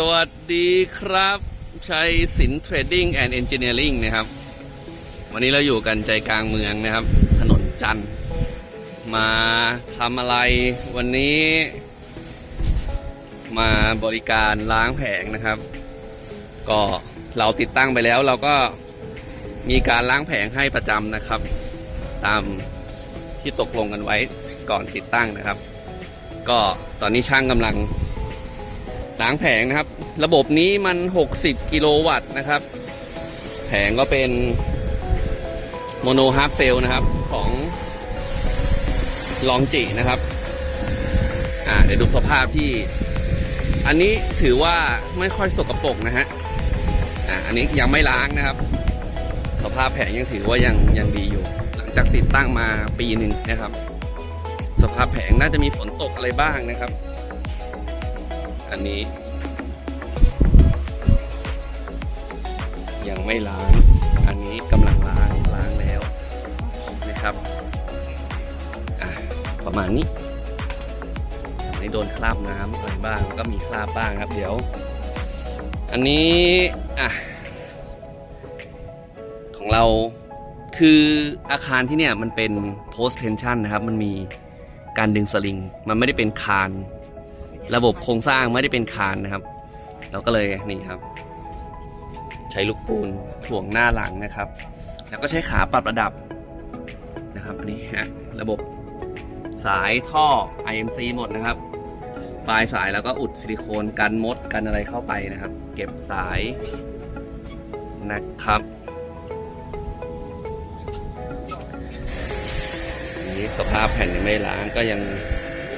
สวัสดีครับชัยสินเทรดดิ้งแอนด์เอนจิเนียริงนะครับ วันนี้เราอยู่กันใจกลางเมืองนะครับ ถนนจันทร์มาทำอะไรวันนี้ มาบริการล้างแผงนะครับ ก็เราติดตั้งไปแล้วเราก็มีการล้างแผงให้ประจำนะครับ ตามที่ตกลงกันไว้ก่อนติดตั้งนะครับ ก็ตอนนี้ช่างกำลัง ล้างแผงนะครับ ระบบนี้มัน 60 กิโลวัตต์นะครับ แผงก็เป็นโมโนฮาร์ฟเซลนะครับของลองจินะครับ อ่าเดี๋ยวดูสภาพที่ อันนี้ถือว่าไม่ค่อยสกปรกนะฮะ อ่าอันนี้ยังไม่ล้างนะครับ สภาพแผงยังถือว่ายังยังดีอยู่ หลังจากติดตั้งมาปีหนึ่งนะครับ สภาพแผงน่าจะมีฝนตกอะไรบ้างนะครับ อันนี้ ยังไม่ล้าง อันนี้กำลังล้างล้างแล้วนะครับประมาณนี้ไม่โดนคราบน้ำอะไรบ้างก็มีคราบบ้างครับ เดี๋ยว อันนี้อะของเราคืออาคารที่เนี่ยมันเป็น post tension นะครับ มันมีการดึงสลิง มันไม่ได้เป็นคาน ระบบโครงสร้างไม่ได้เป็นคานนะครับ เราก็เลยนี่ครับ ใช้ลูกปูนถ่วงหน้าหลังนะครับ แล้วก็ใช้ขาปรับระดับนะครับอันนี้ฮะระบบสายท่อ IMC หมดนะครับ ปลายสายแล้วก็อุดซิลิโคนกันมดกันอะไรเข้าไปนะครับ เก็บสายนะครับนี้สภาพแผ่นยังไม่ล้างก็ยัง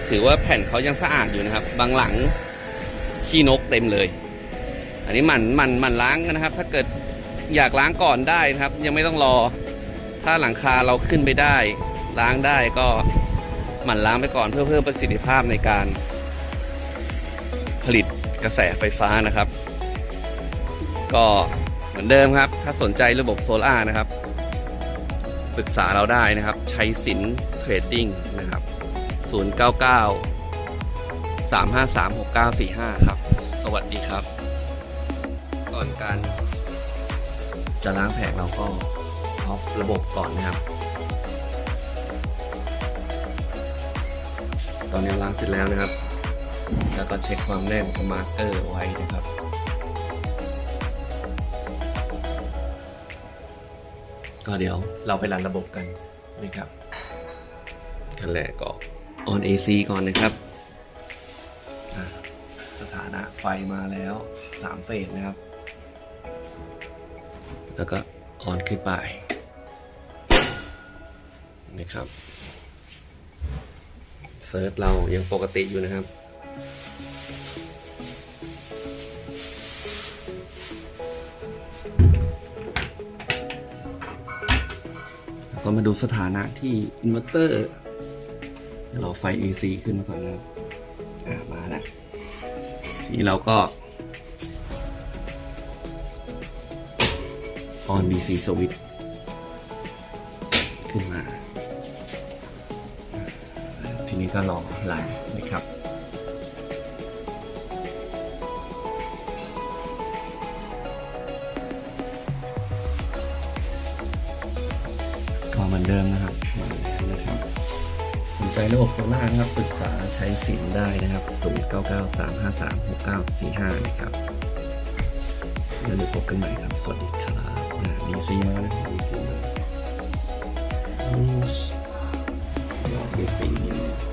ถือว่าแผ่นเขายังสะอาดอยู่นะครับ บางหลังขี้นกเต็มเลย อันนี้หมันหมันหมันล้างนะครับ ถ้าเกิดอยากล้างก่อนได้นะครับ ยังไม่ต้องรอ ถ้าหลังคาเราขึ้นไปได้ ล้างได้ก็หมั่นล้างไปก่อนเพื่อเพิ่มประสิทธิภาพในการ ผลิตกระแสไฟฟ้านะครับ ก็เหมือนเดิมครับ ถ้าสนใจระบบโซล่าร์นะครับ ปรึกษาเราได้นะครับ ใช้สินเทรดดิ้งนะครับ 099 353 6945 ครับ สวัสดีครับ ก่อนการ จะล้างแผงเราก็ออฟระบบก่อนนะครับ ตอนนี้ล้างเสร็จแล้วนะครับ แล้วก็เช็คความแน่นของมาร์กเกอร์ไว้นะครับก็เดี๋ยวเราไปรันระบบกันนะครับขั้นแรกก็ on AC ก่อนนะครับ สถานะไฟมาแล้ว3เฟสนะครับ แล้วก็ออนขึ้นไปนะครับเซิร์ชเรายังปกติอยู่นะครับแล้วก็มาดูสถานะที่อินเวอร์เตอร์ เดี๋ยวเราไฟ AC ขึ้นมาก่อนนะอ่ามาแล้วทีนี้เราก็ on DC switch ขึ้นมา ทีนี้ก็รอไลน์นะครับก็เหมือนเดิมนะครับมาแล้วนะครับ ใจระบบโซล่าร์นะครับปรึกษาใช้สินได้นะครับ 0993536945 นะครับแล้วเดี๋ยวพบกันใหม่ครับ สวัสดีครับดีซีมานะครับดีซีมาดีซีสวั